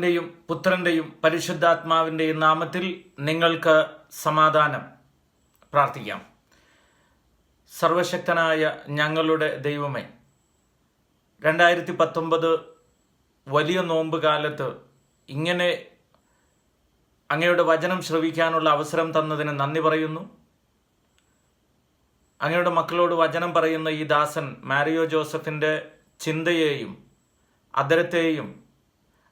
പിതാവിന്റെയും പുത്രന്റെയും പരിശുദ്ധാത്മാവിന്റെയും നാമത്തിൽ നിങ്ങൾക്ക് സമാധാനം പ്രാർത്ഥിക്കാം. സർവശക്തനായ ഞങ്ങളുടെ ദൈവമേ രണ്ടായിരത്തി പത്തൊമ്പത് വലിയ നോമ്പ് കാലത്ത് ഇങ്ങനെ അങ്ങയുടെ വചനം ശ്രവിക്കാനുള്ള അവസരം തന്നതിന് നന്ദി പറയുന്നു. അങ്ങയുടെ മക്കളോട് വചനം പറയുന്ന ഈ ദാസൻ മാരിയോ ജോസഫിന്റെ ചിന്തയെയും അതരത്തെയും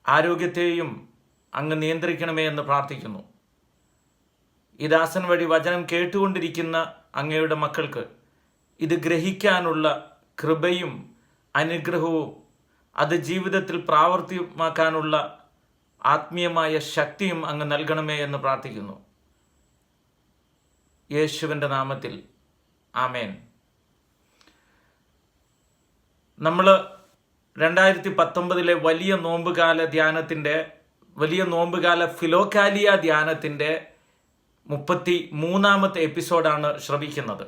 ആരോഗ്യത്തെയും അങ്ങ് നിയന്ത്രിക്കണമേ എന്ന് പ്രാർത്ഥിക്കുന്നു. ഈ ദാസൻ വഴി വചനം കേട്ടുകൊണ്ടിരിക്കുന്ന അങ്ങയുടെ മക്കൾക്ക് ഇത് ഗ്രഹിക്കാനുള്ള കൃപയും അനുഗ്രഹവും അത് ജീവിതത്തിൽ പ്രാവർത്തികമാക്കാനുള്ള ആത്മീയമായ ശക്തിയും അങ്ങ് നൽകണമേ എന്ന് പ്രാർത്ഥിക്കുന്നു. യേശുവിന്റെ നാമത്തിൽ. ആമേൻ. നമ്മൾ രണ്ടായിരത്തി പത്തൊമ്പതിലെ വലിയ നോമ്പുകാല ധ്യാനത്തിന്റെ വലിയ നോമ്പുകാല ഫിലോക്കാലിയ ധ്യാനത്തിന്റെ മുപ്പത്തി മൂന്നാമത്തെ എപ്പിസോഡാണ് ശ്രവിക്കുന്നത്.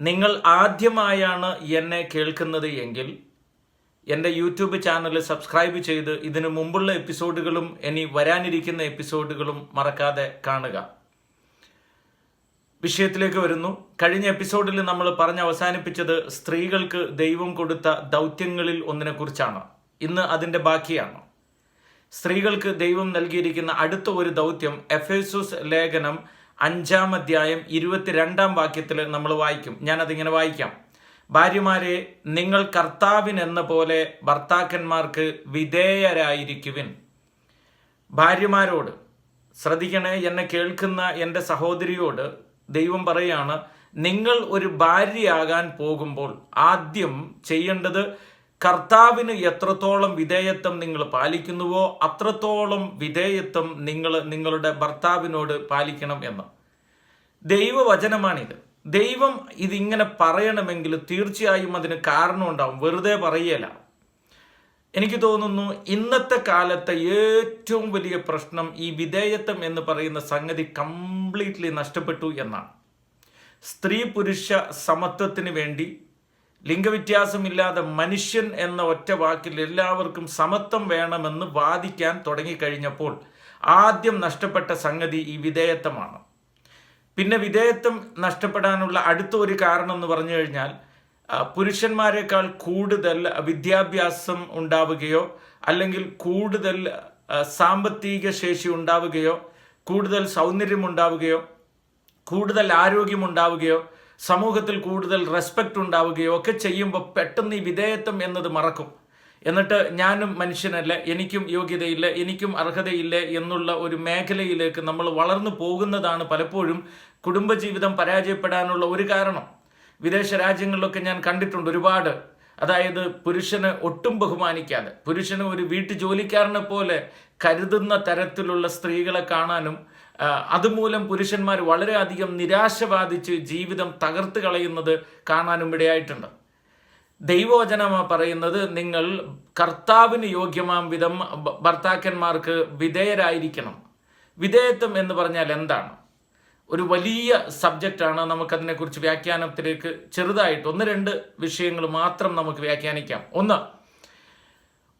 നിങ്ങൾ ആദ്യമായാണ് എന്നെ കേൾക്കുന്നത് എങ്കിൽ എന്റെ യൂട്യൂബ് ചാനൽ സബ്സ്ക്രൈബ് ചെയ്ത് ഇതിനു മുമ്പുള്ള എപ്പിസോഡുകളും ഇനി വരാനിരിക്കുന്ന എപ്പിസോഡുകളും മറക്കാതെ കാണുക. വിഷയത്തിലേക്ക് വരുന്നു. കഴിഞ്ഞ എപ്പിസോഡിൽ നമ്മൾ പറഞ്ഞ് അവസാനിപ്പിച്ചത് സ്ത്രീകൾക്ക് ദൈവം കൊടുത്ത ദൗത്യങ്ങളിൽ ഒന്നിനെ കുറിച്ചാണ് ഇന്ന് അതിന്റെ ബാക്കിയാണ്. സ്ത്രീകൾക്ക് ദൈവം നൽകിയിരിക്കുന്ന അടുത്ത ഒരു ദൗത്യം എഫേസുസ് ലേഖനം അഞ്ചാം അധ്യായം ഇരുപത്തിരണ്ടാം വാക്യത്തിൽ നമ്മൾ വായിക്കും. ഞാനതിങ്ങനെ വായിക്കാം. ഭാര്യമാരെ നിങ്ങൾ കർത്താവിനെന്ന പോലെ ഭർത്താക്കന്മാർക്ക് വിധേയരായിരിക്കുവിൻ. ഭാര്യമാരോട് ശ്രദ്ധിക്കണേ എന്നെ കേൾക്കുന്ന എന്റെ സഹോദരിയോട് ദൈവം പറയാണ് നിങ്ങൾ ഒരു ഭാര്യയാകാൻ പോകുമ്പോൾ ആദ്യം ചെയ്യേണ്ടത് കർത്താവിന് എത്രത്തോളം വിധേയത്വം നിങ്ങൾ പാലിക്കുന്നുവോ അത്രത്തോളം വിധേയത്വം നിങ്ങൾ നിങ്ങളുടെ ഭർത്താവിനോട് പാലിക്കണം എന്ന്. ദൈവവചനമാണിത്. ദൈവം ഇതിങ്ങനെ പറയണമെങ്കിൽ തീർച്ചയായും അതിന് കാരണമുണ്ടാവും. വെറുതെ പറയല എനിക്ക് തോന്നുന്നു ഇന്നത്തെ കാലത്തെ ഏറ്റവും വലിയ പ്രശ്നം ഈ വിധേയത്വം എന്ന് പറയുന്ന സംഗതി കംപ്ലീറ്റ്ലി നഷ്ടപ്പെട്ടു എന്നാണ്. സ്ത്രീ പുരുഷ സമത്വത്തിന് വേണ്ടി ലിംഗവ്യത്യാസമില്ലാതെ മനുഷ്യൻ എന്ന ഒറ്റ വാക്കിൽ എല്ലാവർക്കും സമത്വം വേണമെന്ന് വാദിക്കാൻ തുടങ്ങിക്കഴിഞ്ഞപ്പോൾ ആദ്യം നഷ്ടപ്പെട്ട സംഗതി ഈ വിധേയത്വമാണ്. പിന്നെ വിധേയത്വം നഷ്ടപ്പെടാനുള്ള അടുത്ത ഒരു കാരണം എന്ന് പറഞ്ഞു കഴിഞ്ഞാൽ പുരുഷന്മാരെക്കാൾ കൂടുതൽ വിദ്യാഭ്യാസം ഉണ്ടാവുകയോ അല്ലെങ്കിൽ കൂടുതൽ സാമ്പത്തിക ശേഷി ഉണ്ടാവുകയോ കൂടുതൽ സൗന്ദര്യം ഉണ്ടാവുകയോ കൂടുതൽ ആരോഗ്യം ഉണ്ടാവുകയോ സമൂഹത്തിൽ കൂടുതൽ റെസ്പെക്റ്റ് ഉണ്ടാവുകയോ ഒക്കെ ചെയ്യുമ്പോൾ പെട്ടെന്ന് ഈ വിധേയത്വം എന്നത് മറക്കും. എന്നിട്ട് ഞാനും മനുഷ്യനല്ല എനിക്കും യോഗ്യതയില്ല എനിക്കും അർഹതയില്ല എന്നുള്ള ഒരു മേഖലയിലേക്ക് നമ്മൾ വളർന്നു പോകുന്നതാണ് പലപ്പോഴും കുടുംബജീവിതം പരാജയപ്പെടാനുള്ള ഒരു കാരണം. വിദേശ രാജ്യങ്ങളിലൊക്കെ ഞാൻ കണ്ടിട്ടുണ്ട് ഒരുപാട്. അതായത് പുരുഷനെ ഒട്ടും ബഹുമാനിക്കാതെ പുരുഷന് ഒരു വീട്ടു ജോലിക്കാരനെ പോലെ കരുതുന്ന തരത്തിലുള്ള സ്ത്രീകളെ കാണാനും അതുമൂലം പുരുഷന്മാർ വളരെയധികം നിരാശ ബാധിച്ച് ജീവിതം തകർത്ത് കളയുന്നത് കാണാനും ഇടയായിട്ടുണ്ട്. ദൈവവചനമ പറയുന്നത് നിങ്ങൾ കർത്താവിന് യോഗ്യമാം വിധം ഭർത്താക്കന്മാർക്ക് വിധേയരായിരിക്കണം. വിധേയത്വം എന്ന് പറഞ്ഞാൽ എന്താണ്? ഒരു വലിയ സബ്ജക്റ്റാണ് നമുക്കതിനെക്കുറിച്ച് വ്യാഖ്യാനത്തിലേക്ക് ചെറുതായിട്ട് ഒന്ന് രണ്ട് വിഷയങ്ങൾ മാത്രം നമുക്ക് വ്യാഖ്യാനിക്കാം. ഒന്ന്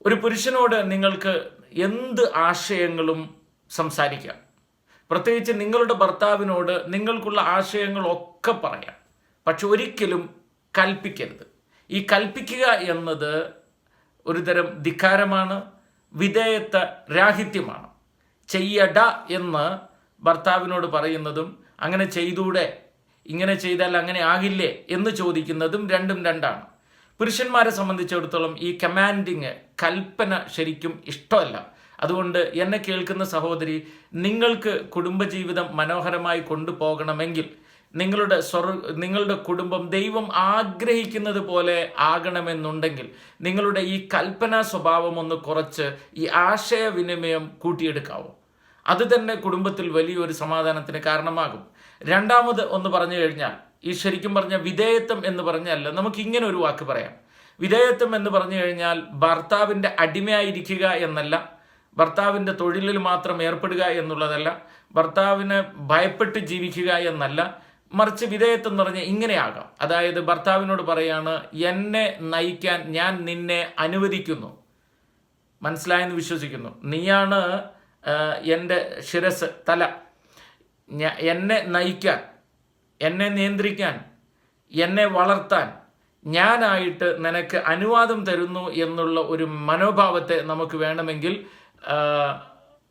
ഒരു പുരുഷനോട് നിങ്ങൾക്ക് എന്ത് ആശയങ്ങളും സംസാരിക്കാം? പ്രത്യേകിച്ച് നിങ്ങളുടെ ഭർത്താവിനോട് നിങ്ങൾക്കുള്ള ആശയങ്ങളൊക്കെ പറയാം. പക്ഷെ ഒരിക്കലും കൽപ്പിക്കരുത്. ഈ കൽപ്പിക്കുക എന്നത് ഒരുതരം ധിക്കാരമാണ് വിധേയത്വ രാഹിത്യമാണ്. ചെയ്യട എന്ന് ഭർത്താവിനോട് പറയുന്നതും അങ്ങനെ ചെയ്തൂടെ? ഇങ്ങനെ ചെയ്താൽ അങ്ങനെ ആകില്ലേ? എന്ന് ചോദിക്കുന്നതും രണ്ടും രണ്ടാണ്. പുരുഷന്മാരെ സംബന്ധിച്ചിടത്തോളം ഈ കമാൻഡിങ് കൽപ്പന ശരിക്കും ഇഷ്ടമല്ല. അതുകൊണ്ട് എന്നെ കേൾക്കുന്ന സഹോദരി നിങ്ങൾക്ക് കുടുംബജീവിതം മനോഹരമായി കൊണ്ടുപോകണമെങ്കിൽ നിങ്ങളുടെ സ്വർ നിങ്ങളുടെ കുടുംബം ദൈവം ആഗ്രഹിക്കുന്നത് പോലെ ആകണമെന്നുണ്ടെങ്കിൽ നിങ്ങളുടെ ഈ കൽപ്പനാ സ്വഭാവം ഒന്ന് കുറച്ച് ഈ ആശയവിനിമയം കൂട്ടിയെടുക്കാവൂ. അത് തന്നെ കുടുംബത്തിൽ വലിയൊരു സമാധാനത്തിന് കാരണമാകും. രണ്ടാമത് ഒന്ന് പറഞ്ഞു കഴിഞ്ഞാൽ ഈ ശരിക്കും പറഞ്ഞ വിധേയത്വം എന്ന് പറഞ്ഞല്ല നമുക്ക് ഇങ്ങനെ ഒരു വാക്ക് പറയാം. വിധേയത്വം എന്ന് പറഞ്ഞു കഴിഞ്ഞാൽ ഭർത്താവിന്റെ അടിമയായിരിക്കുക എന്നല്ല ഭർത്താവിന്റെ തൊഴിലിൽ മാത്രം ഏർപ്പെടുക എന്നുള്ളതല്ല ഭർത്താവിനെ ഭയപ്പെട്ട് ജീവിക്കുക എന്നല്ല മറിച്ച് വിധേയത്വം എന്ന് പറഞ്ഞാൽ ഇങ്ങനെയാകാം. അതായത് ഭർത്താവിനോട് പറയാണ് എന്നെ നയിക്കാൻ ഞാൻ നിന്നെ അനുവദിക്കുന്നു. മനസ്സിലായെന്ന് വിശ്വസിക്കുന്നു. നീയാണ് എന്റെ ശിരസ് തല. എന്നെ നയിക്കാൻ എന്നെ നിയന്ത്രിക്കാൻ എന്നെ വളർത്താൻ ഞാനായിട്ട് നിനക്ക് അനുവാദം തരുന്നു എന്നുള്ള ഒരു മനോഭാവത്തെ നമുക്ക് വേണമെങ്കിൽ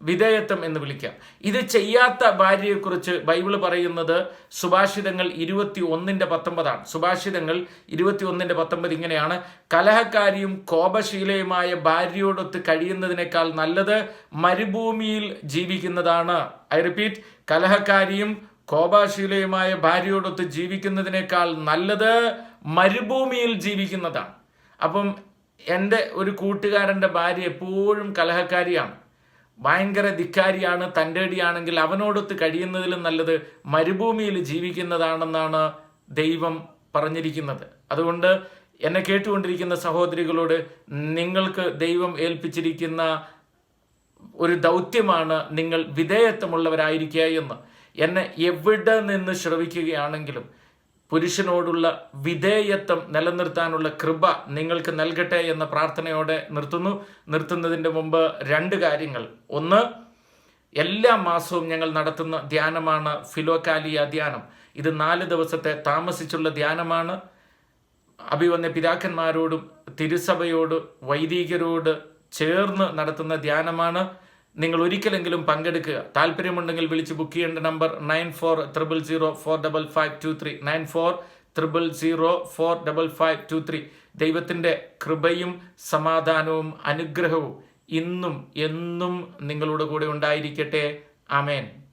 വിധേയത്വം എന്ന് വിളിക്കാം. ഇത് ചെയ്യാത്ത ഭാര്യയെക്കുറിച്ച് ബൈബിൾ പറയുന്നത് സുഭാഷിതങ്ങൾ ഇരുപത്തി ഒന്നിന്റെ പത്തൊമ്പതാണ്. സുഭാഷിതങ്ങൾ ഇരുപത്തി ഒന്നിന്റെ പത്തൊമ്പത് ഇങ്ങനെയാണ്. കലഹക്കാരിയും കോപശീലയുമായ ഭാര്യയോടൊത്ത് കഴിയുന്നതിനേക്കാൾ നല്ലത് മരുഭൂമിയിൽ ജീവിക്കുന്നതാണ്. ഐ റിപ്പീറ്റ് കലഹക്കാരിയും കോപാശീലയുമായ ഭാര്യയോടൊത്ത് ജീവിക്കുന്നതിനേക്കാൾ നല്ലത് മരുഭൂമിയിൽ ജീവിക്കുന്നതാണ്. അപ്പം എന്റെ ഒരു കൂട്ടുകാരന്റെ ഭാര്യ എപ്പോഴും കലഹക്കാരിയാണ്. ഭയങ്കര ധിക്കാരിയാണ് തന്റെടിയാണെങ്കിൽ അവനോടൊത്ത് കഴിയുന്നതിലും നല്ലത് മരുഭൂമിയിൽ ജീവിക്കുന്നതാണെന്നാണ് ദൈവം പറഞ്ഞിരിക്കുന്നത്. അതുകൊണ്ട് എന്നെ കേട്ടുകൊണ്ടിരിക്കുന്ന സഹോദരികളോട് നിങ്ങൾക്ക് ദൈവം ഏൽപ്പിച്ചിരിക്കുന്ന ഒരു ദൗത്യമാണ് നിങ്ങൾ വിധേയത്വമുള്ളവരായിരിക്കുക എന്ന്. എന്നെ എവിടെ നിന്ന് ശ്രവിക്കുകയാണെങ്കിലും പുരുഷനോടുള്ള വിധേയത്വം നിലനിർത്താനുള്ള കൃപ നിങ്ങൾക്ക് നൽകട്ടെ എന്ന പ്രാർത്ഥനയോടെ നിർത്തുന്നു. നിർത്തുന്നതിന്റെ മുമ്പ് രണ്ട് കാര്യങ്ങൾ. ഒന്ന് എല്ലാ മാസവും ഞങ്ങൾ നടത്തുന്ന ധ്യാനമാണ് ഫിലോകാലിയ ധ്യാനം. ഇത് നാല് ദിവസത്തെ താമസിച്ചുള്ള ധ്യാനമാണ്. അഭിവന്യ പിതാക്കന്മാരോടും തിരുസഭയോട് വൈദികരോട് ചേർന്ന് നടത്തുന്ന ധ്യാനമാണ്. നിങ്ങൾ ഒരിക്കലെങ്കിലും പങ്കെടുക്കുക. താല്പര്യമുണ്ടെങ്കിൽ വിളിച്ച് ബുക്ക് ചെയ്യേണ്ട number nine four triple zero four double five two three nine four triple zero four double five two three ദൈവത്തിന്റെ കൃപയും സമാധാനവും അനുഗ്രഹവും ഇന്നും എന്നും നിങ്ങളുടെ കൂടെ ഉണ്ടായിരിക്കട്ടെ. ആമേൻ.